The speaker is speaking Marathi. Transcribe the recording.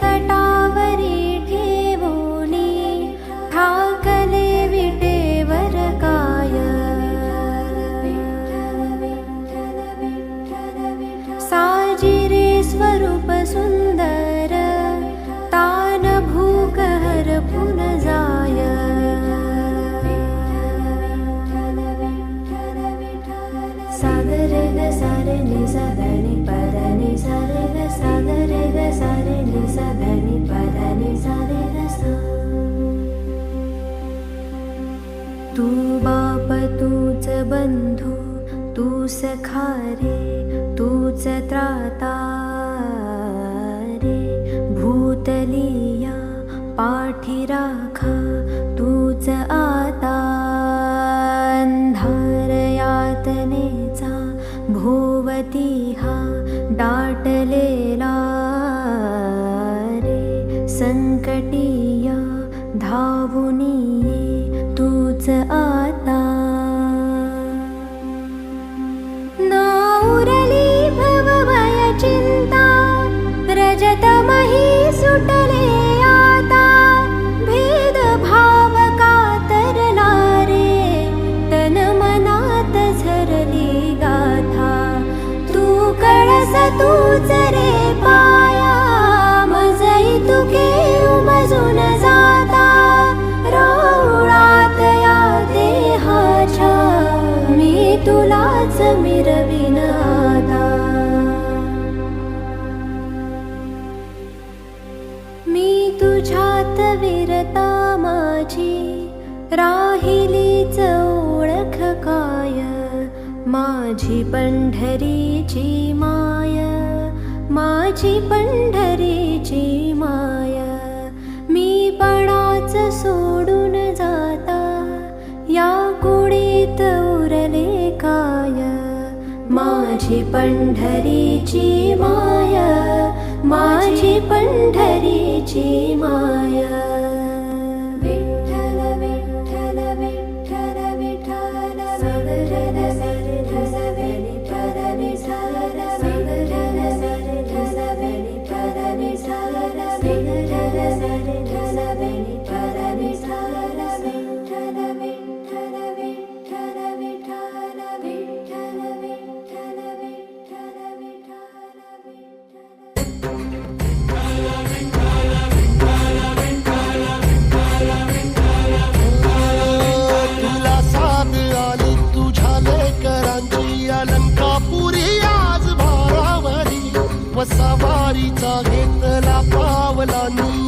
ಕಟ तू बाप तूच बंधू तू सखारे तूच त्राता रे भूतलिया पाठी राखा तूच आता अंधारयातनेचा भोवती हा दाटलेला रे. संकटीया धावून माझी पंढरीची माय माझी पंढरीची माय. मी पणाच सोडून जाता या कुडीत उरले काय. माझी पंढरीची माय माझी पंढरीची माया. मातीचा घेतला पावलांनी.